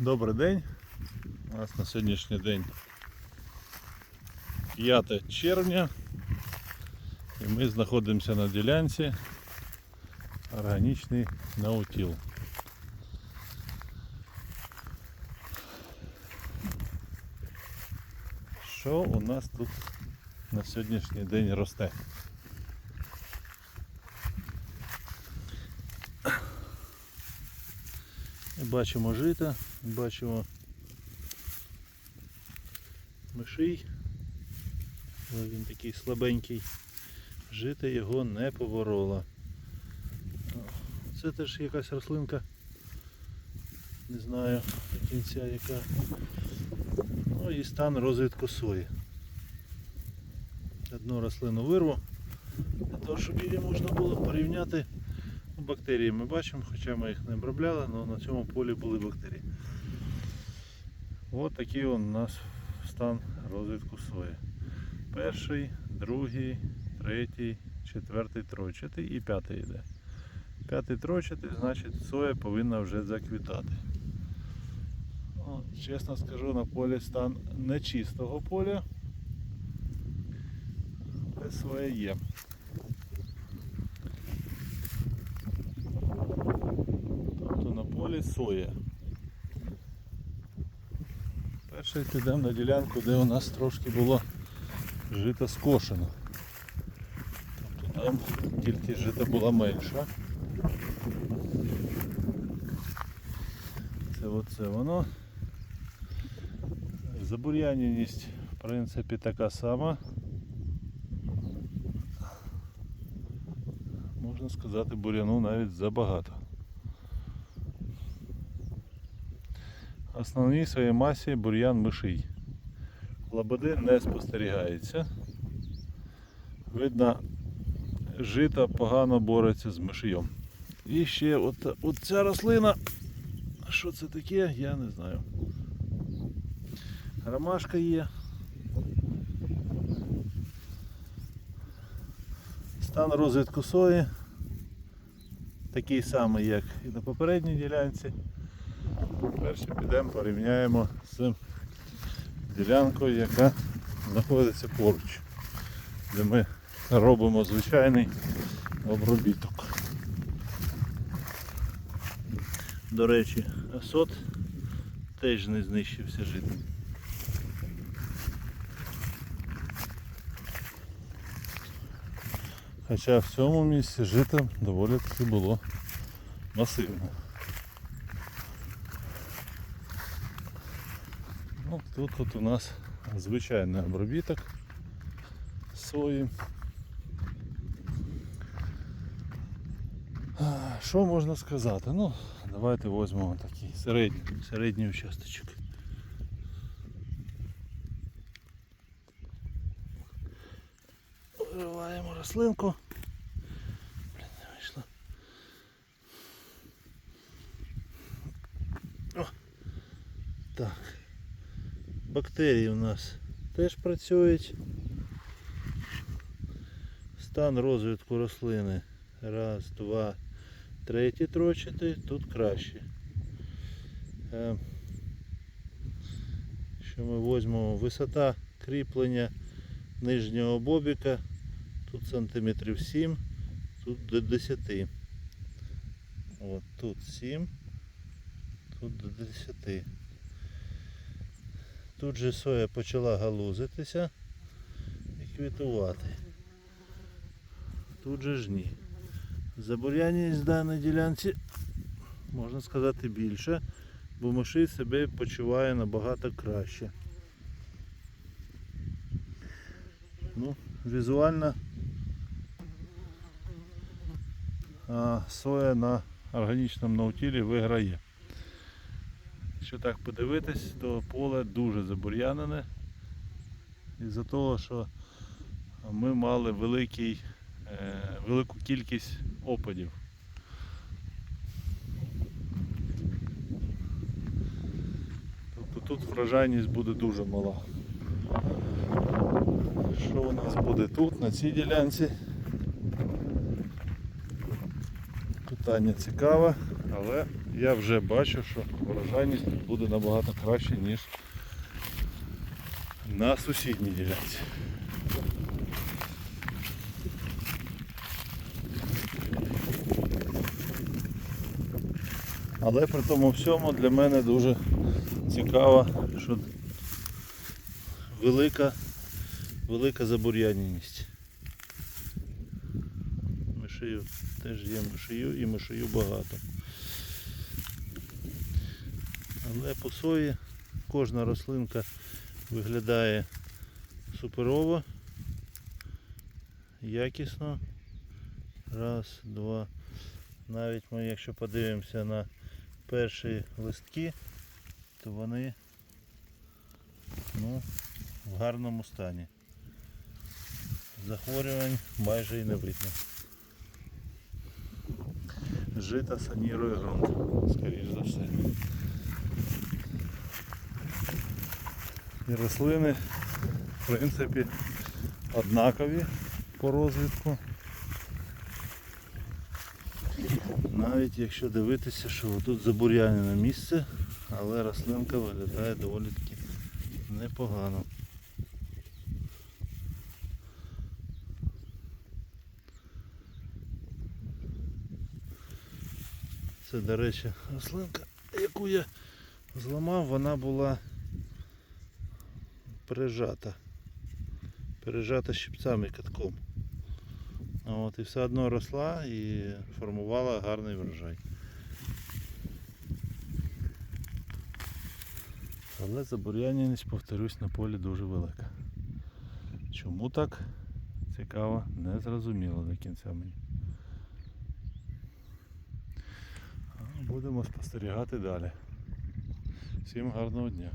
Добрий день. У нас на сьогоднішній день 5 червня і ми знаходимося на ділянці органічний наутіл. Що у нас тут на сьогоднішній день росте? Бачимо жито, бачимо миший. Але Він такий слабенький. Жити його не повороло. Це теж якась рослинка. Не знаю до кінця яка. Ну і стан розвитку сої. Одну рослину вирву, для того, щоб її можна було порівняти. Ну, Бактерії ми бачимо, хоча ми їх не обробляли, але на цьому полі були бактерії. Ось такий у нас стан розвитку сої. Перший, другий, третій, четвертий, тройчатий і п'ятий йде. П'ятий тройчатий, значить соя повинна вже заквітати. О, чесно скажу, на полі стан нечистого поля. Але соя є. Тобто на полі соя. Перший підемо на ділянку, де у нас трошки було жито скошено. Тобто там кількість жита була менша. Це оце воно. Забур'яненість в принципі така сама. Можна сказати, бур'яну навіть забагато. Основній своїй масі бур'ян миший. Лободи не спостерігається. Видно, жито погано бореться з мишийом. І ще от, от ця рослина, що це таке, я не знаю. Ромашка є. Стан розвитку сої такий самий, як і на попередній ділянці. Перше підемо порівняємо з ділянкою, яка знаходиться поруч, де ми робимо звичайний обробіток. До речі, асот теж не знищився житом. Хоча в цьому місці жито доволі таки було масивне. Тут от у нас звичайний обробіток сої. Що можна сказати? Ну, давайте візьмемо такий середній, середній участочок. Вириваємо рослинку. Блін, не вийшло. О, так. Бактерії у нас теж працюють. Стан розвитку рослини. Раз, два, третій трочити, тут краще. Е, Що ми візьмемо? Висота кріплення нижнього бобіка. Тут сантиметрів 7, тут до 10. От тут 7, тут до 10. Тут же соя почала галузитися і квітувати. Тут же ж ні. Забур'янність в даній ділянці, можна сказати, більше, бо миший себе почуває набагато краще. Ну, візуально а, соя на органічному наутілі виграє. Якщо так подивитись, то поле дуже забур'янене. Із-за того, що ми мали великий, е, велику кількість опадів. Тобто тут врожайність буде дуже мала. Що у нас буде тут, на цій ділянці? Питання цікаве, але я вже бачу, що врожайність буде набагато краще, ніж на сусідній ділянці. Але при тому всьому для мене дуже цікаво, що велика, велика забур'яненість. Мишею теж є мишею і мишею багато. Але по сої кожна рослинка виглядає суперово, якісно. Раз, два. Навіть ми, якщо подивимося на перші листки, то вони ну, в гарному стані. Захворювань майже і не видно. Жита санірує ґрунт, скоріш за все. І рослини, в принципі, однакові по розвитку. Навіть якщо дивитися, що тут забур'янене місце, але рослинка виглядає доволі таки непогано. Це, до речі, рослинка, яку я зламав, вона була пережата. Пережата щипцями катком. От, і все одно росла і формувала гарний врожай. Але забур'яненість, повторюсь, на полі дуже велика. Чому так? Цікаво, не зрозуміло до кінця мені. Будемо спостерігати далі. Всім гарного дня.